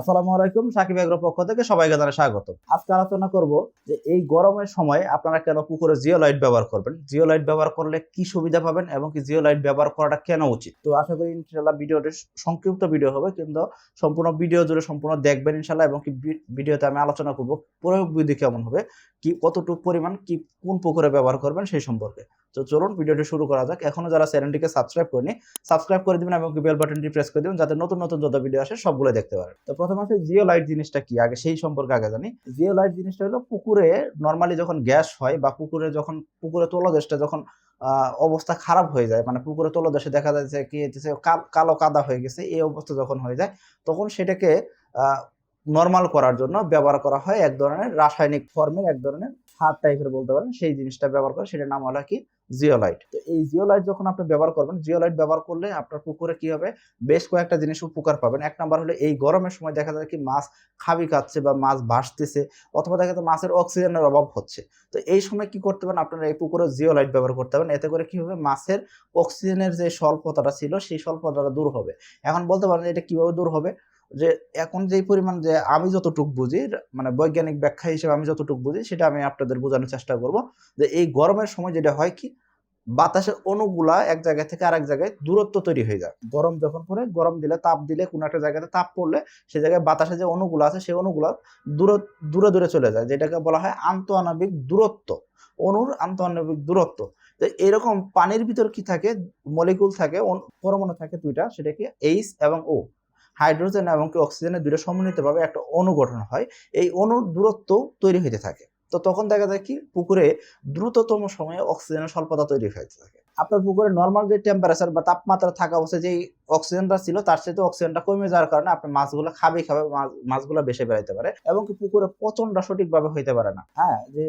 আসসালামু আলাইকুম, সাকিব এগ্রোর পক্ষ থেকে সবাইকে জানাই স্বাগত। আজকে আলোচনা করব যে এই গরমের সময় আপনারা কেন পুকুরে জিও লাইট ব্যবহার করবেন? জিও লাইট ব্যবহার করলে কি সুবিধা পাবেন এবং কি জিও লাইট ব্যবহার করাটা কেন উচিত? তো আশা করি ইনশাল্লাহ ভিডিওটি সংক্ষিপ্ত ভিডিও হবে, কিন্তু সম্পূর্ণ ভিডিও জুড়ে সম্পূর্ণ দেখবেন ইনশাল্লাহ এবং কি ভিডিওতে আমি আলোচনা করব প্রয়োগ বিধি কেমন হবে, কি কতটুকু পরিমাণ কি, কোন পুকুরে ব্যবহার করবেন সেই সম্পর্কে। তো চলুন ভিডিওটি শুরু করা যাক। এখনও যারা চ্যানেলটিকে সাবস্ক্রাইব করেনি, সাবস্ক্রাইব করে দিবেন এবং বেল বাটনটি প্রেস করে দিবেন যাতে নতুন নতুন যত ভিডিও আসে সবগুলো দেখতে পারেন। তো প্রথম আসে জিও লাইট জিনিসটা কি? আগে সেই সম্পর্কে আগে জানি। জিও লাইট জিনিসটা হলো পুকুরে নর্মালি যখন গ্যাস হয় বা পুকুরে যখন, পুকুরে তলদেশটা যখন অবস্থা খারাপ হয়ে যায় মানে পুকুরে তলদেশে দেখা যাচ্ছে কি হচ্ছে কাল- কালো কাদা হয়ে গেছে, এই অবস্থা যখন হয়ে যায়, তখন সেটাকে নর্মাল করার জন্য ব্যবহার করা হয় এক ধরনের রাসায়নিক ফর্মের এক ধরনের সার টাইপের বলতে পারেন। সেই জিনিসটা ব্যবহার করে সেটার নাম হলো কি? জিওলাইট তো এই জিওলাইট যখন আপনি ব্যবহার করবেন জিওলাইট ব্যবহার করলে আপনার পুকুরে কি হবে? বেশ কয়েকটা জিনিস উপকার পাবেন। এক নাম্বার হলো এই গরমের সময় দেখা যায় কি মাছ খাবি খাচ্ছে বা মাছ ভাসতেছে অথবা দেখা যায় মাছের অক্সিজেনের অভাব হচ্ছে। তো এই সময় কি করতে পারেন? আপনারা এই পুকুরে জিওলাইট ব্যবহার করতে পারেন। এতে করে কি হবে? মাছের অক্সিজেনের যে স্বল্পতাটা ছিল, সেই স্বল্পতাটা দূর হবে। এখন বলতে পারেন এটা কীভাবে দূর হবে? যে এখন যেই পরিমাণ যে আমি যতটুক বুঝি মানে বৈজ্ঞানিক ব্যাখ্যা হিসেবে আমি যতটুক বুঝি, সেটা আমি আপনাদের বোঝানোর চেষ্টা করব যে এই গরমের সময় যেটা হয় কি, বাতাসের অণুগুলা এক জায়গা থেকে আরেক জায়গায় দূরত্ব তৈরি হয়ে যায়। গরম যখন পড়ে, গরম দিলে তাপ দিলে কোনো একটা জায়গাতে তাপ পড়লে সে জায়গায় বাতাসে যে অণুগুলো আছে, সেই অণুগুলো দূরে দূরে দূরে চলে যায়, যেটাকে বলা হয় আন্তঃআণবিক দূরত্ব। অণুর আন্তঃআণবিক দূরত্ব। তো এরকম পানির ভিতর কি থাকে মলিকুল থাকে পরমাণু থাকে দুইটা সেটা কি এইচ এবং ও হাইড্রোজেন এবং কি অক্সিজেনের দুটো সমন্বিতভাবে একটা অণু গঠন হয়, এই অণুর দূরত্ব তৈরি হতে থাকে। তো তখন দেখা যায় কি, পুকুরে দ্রুততম সময়ে অক্সিজেনের স্বল্পতা তৈরি হতে থাকে। আপনার পুকুরে নর্মাল যে টেম্পারেচার বা তাপমাত্রা থাকা অবস্থায় যেই অক্সিজেনটা ছিল, তার সাথে অক্সিজেনটা কমে যাওয়ার কারণে আপনার মাছগুলো খাবে খাবে মাছগুলো বেশি বেড়াইতে পারে। এবং কি পুকুরে পচনটা সঠিকভাবে হইতে পারে না। হ্যাঁ যে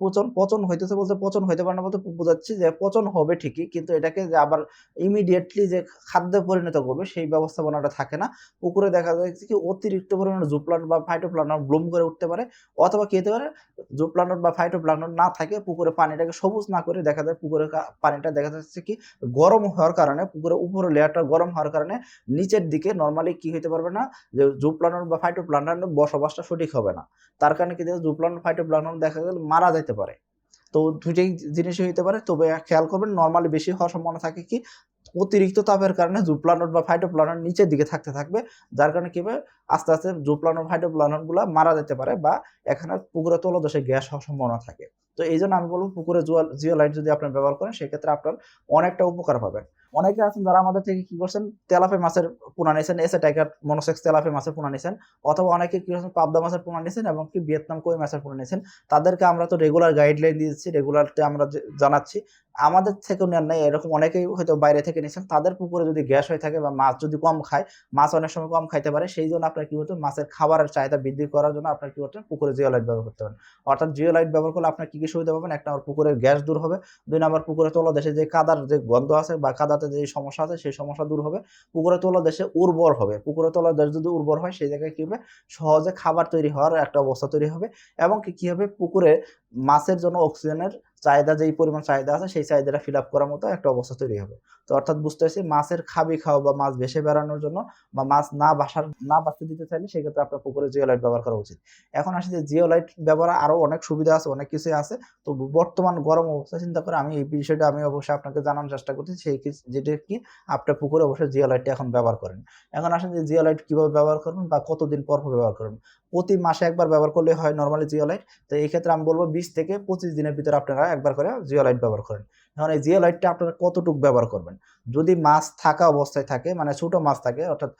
পচন পচন হইতেছে বলতে পচন হইতে পারে না বলতে বোঝাচ্ছি যে পচন হবে ঠিকই, কিন্তু এটাকে যে আবার ইমিডিয়েটলি যে খাদ্যে পরিণত করবে সেই ব্যবস্থাপনাটা থাকে না। পুকুরে দেখা যায় কি অতিরিক্ত পরিমাণে জুপ্লান্ট বা ফাইটোপ্লান্ট ব্লুম করে উঠতে পারে, অথবা কি হতে পারে জুপ্লান্ট বা ফাইটোপ্লান্ট না থাকে, পুকুরে পানিটাকে সবুজ না করে দেখা যায় পুকুরে পানিটা দেখা যাচ্ছে কি গরম হওয়ার কারণে পুকুরের উপরে লেয়ারটা গরম হওয়ার কারণে নিচের দিকে নর্মালি কি হইতে পারবে না, যে জুপ্লান্ট বা ফাইটোপ্লান্টের বসবাসটা সঠিক হবে না। তার কারণে কি জুপ্লান্ট ফাইটোপ্লান্ট দেখা গেলে মারা যেতে পারে। তো দুইটাই জিনিসই হইতে পারে। তবে খেয়াল করবেন নর্মালি বেশি হওয়ার সম্ভাবনা থাকে কি, অতিরিক্ত তাপের কারণে জুপ্লানট বা ফাইটোপ্লানট নিচের দিকে থাকতে থাকবে। যার কারণে কি হবে? আস্তে আস্তে জুপ্লানট ফাইটোপ্লানটগুলা মারা যেতে পারে বা এখানে পুকুরে তলদেশে গ্যাস হওয়ার সম্ভাবনা থাকে। তো এই জন্য আমি বলব পুকুরে জিও লাইট যদি আপনি ব্যবহার করেন, সেক্ষেত্রে আপনার অনেকটা উপকার পাবেন অনেকে আছেন যারা আমাদের থেকে কি করছেন, তেলাপে মাছের পোনা নিয়েছেন, এসে টাইগার মনোসেক্স তেলাপে মাছের পোনা নিয়েছেন, অথবা অনেকে কি করছেন, পাবদা মাছের পোনা নিয়েছেন এবং কি ভিয়েতনাম কই মাছের পোনা নিয়েছেন, তাদেরকে আমরা তো রেগুলার গাইডলাইন দিয়েছি রেগুলারতে আমরা জানাচ্ছি। আমাদের থেকেও নেন নাই, এরকম অনেকেই হয়তো বাইরে থেকে নিয়েছেন, তাদের পুকুরে যদি গ্যাস হয়ে থাকে বা মাছ যদি কম খায়, মাছ অনেক সময় কম খাইতে পারে, সেই জন্য আপনার কি হতো মাছের খাবারের চাহিদা বৃদ্ধি করার জন্য আপনার কি করতেন পুকুরে জিও লাইট ব্যবহার করতে পারেন অর্থাৎ জিও লাইট ব্যবহার করলে আপনার কি কি সুবিধা পাবেন? একটা, আমার পুকুরের গ্যাস দূর হবে। দুই নম্বর পুকুরে তলদেশে যে কাদার যে গন্ধ আছে বা কাদাতে যে সমস্যা আছে, সেই সমস্যা দূর হবে। পুকুরে তলদেশে উর্বর হবে। পুকুরে তলদেশ যদি উর্বর হয়, সেই জায়গায় কি হবে? সহজে খাবার তৈরি হওয়ার একটা অবস্থা তৈরি হবে। এবং কি হবে? পুকুরে মাছের জন্য অক্সিজেনের চাহিদা যেই পরিমাণ চাহিদা আছে, সেই চাহিদাটা ফিল আপ করার মতো একটা অবস্থা তৈরি হবে। তো অর্থাৎ বুঝতে পারছি, মাছের খাবি খাওয়া বা মাছ ভেসে বেড়ানোর জন্য বা মাছ না বাসার, না বাঁচতে দিতে চাইলে সেক্ষেত্রে আপনার পুকুরে জিও লাইট ব্যবহার করা উচিত। এখন আসি যে জিও লাইট ব্যবহার আরও অনেক সুবিধা আছে, অনেক কিছুই আছে। তো বর্তমান গরম অবস্থা, চিন্তা করে আমি এই বিষয়টা আমি অবশ্যই আপনাকে জানানোর চেষ্টা করছি, সেই যেটা কি আপনার পুকুরে অবশ্যই জিও লাইটটা এখন ব্যবহার করেন। এখন আসেন যে জিও লাইট কীভাবে ব্যবহার করবেন বা কতদিন পর পর ব্যবহার করবেন? প্রতি মাসে একবার ব্যবহার করলে হয় নর্মালি জিও লাইট তো এই ক্ষেত্রে আমি বলব বিশ থেকে পঁচিশ দিনের ভিতরে আপনারা একবার করে জিও লাইট ব্যবহার করেন। এখন এই জিও লাইটটা আপনারা কতটুকু ব্যবহার করবেন? যদি মাছ থাকা অবস্থায় থাকে মানে ছোট মাছ থাকে, অর্থাৎ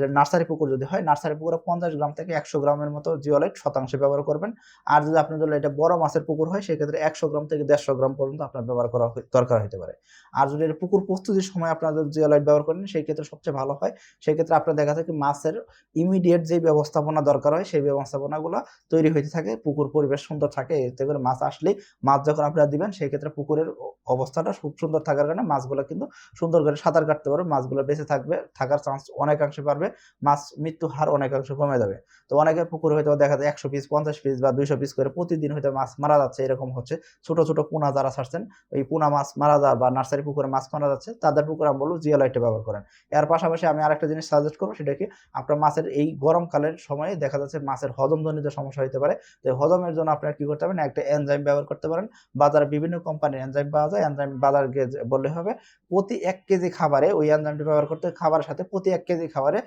যে নার্সারি পুকুর যদি হয়, নার্সারি পুকুরে পঞ্চাশ গ্রাম থেকে একশো গ্রামের মতো জিও লাইট শতাংশে ব্যবহার করবেন। আর যদি আপনার যদি এটা বড় মাছের পুকুর হয়, সেক্ষেত্রে একশো গ্রাম থেকে দেড়শো গ্রাম পর্যন্ত আপনার ব্যবহার করা দরকার হতে পারে। আর যদি পুকুর প্রস্তুতির সময় আপনারা যদি জিও লাইট ব্যবহার করেন, সেই ক্ষেত্রে সবচেয়ে ভালো হয়। সেই ক্ষেত্রে আপনার দেখা যায় কি, মাছের ইমিডিয়েট যে ব্যবস্থাপনা দরকার হয়, সেই ব্যবস্থাপনাগুলো তৈরি হইতে থাকে, পুকুর পরিবেশ সুন্দর থাকে, এতে করে মাছ আসলে মাছ যখন আপনারা দিবেন, সেই ক্ষেত্রে পুকুরের অবস্থাটা খুব সুন্দর থাকার কারণে মাছগুলো কিন্তু সুন্দর করে সাঁতার কাটতে পারবে মাছগুলো বেঁচে থাকবে, থাকার চান্স অনেকাংশে পারবে মাছ মৃত্যু হার অনেকাংশে কমে যাবে। তো অনেকের পুকুরে হয়তো দেখা যায় একশো পিস পঞ্চাশ পিস বা দুইশো পিস করে প্রতিদিন হয়তো মাছ মারা যাচ্ছে, এরকম হচ্ছে। ছোট ছোট পোনা যারা ছাড়ছেন এই পোনা মাছ মারা যাওয়া বা নার্সারি পুকুরে মাছ মারা যাচ্ছে, তাদের পুকুরে আমি বলব জিও লাইটটা ব্যবহার করেন। এর পাশাপাশি আমি আরেকটা জিনিস সাজেস্ট করব, সেটা কি? আপনার মাছের এই গরমকালের সময়ে দেখা যাচ্ছে মাছের হজমজনিত সমস্যা হতে পারে। তো হজমের জন্য আপনারা কি করতে পারেন? একটা এনজাইম ব্যবহার করতে পারেন। বাজারে বিভিন্ন কোম্পানির এনজাইম পাওয়া যায়। এনজাইম বাজার গিয়ে বললে হবে প্রতি এক কেজি খাবারে ওই এনজাইমটি ব্যবহার করতে খাবারের সাথে প্রতি এক কেজি খাবারে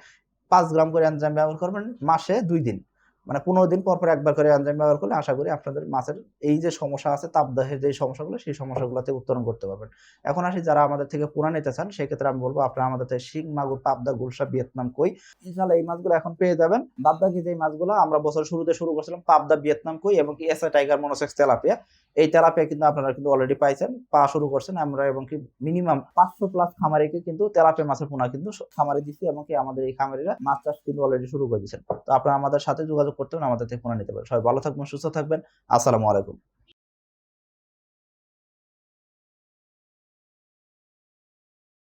পাঁচ গ্রাম করে এনজাইম ব্যবহার করবেন মাসে দুই দিন। মানে পনেরো দিন পর পর একবার করে এনজাইম ব্যবহার করলে আশা করি আপনাদের মাছের এই যে সমস্যা আছে, তাপদাহের যে সমস্যাগুলো, সেই সমস্যাগুলোতে উত্তরণ করতে পারবেন। এখন আসি যারা আমাদের থেকে পোনা নিতে চান, সেক্ষেত্রে আমি বলব আপনারা আমাদের থেকে শিং, মাগুর, পাবদা, গুলশা, ভিয়েতনাম কই ইনশাল্লাহ এই মাছগুলো এখন পেয়ে যাবেন। বাদ বাকি যে মাছগুলো আমরা বছর শুরুতে শুরু করছিলাম, পাবদা, ভিয়েতনাম কই এবং কি এসএ টাইগার, মনোসেক্স তেলাপিয়া। এই তেলাপিয়া কিন্তু আপনারা কিন্তু অলরেডি পাইছেন পা শুরু করছেন আমরা এবং কি মিনিমাম পাঁচশো প্লাস খামারিকে কিন্তু তেলাপিয়া মাছের পোনা কিন্তু খামারে দিচ্ছি এবং কি আমাদের এই খামারিরা মাছ চাষ কিন্তু অলরেডি শুরু করে দিচ্ছেন তো আপনারা আমাদের সাথে যোগাযোগ করতে পারেন আমাদের থেকে ফোন নিতে পারেন সবাই ভালো থাকবেন সুস্থ থাকবেন। আসসালামু আলাইকুম।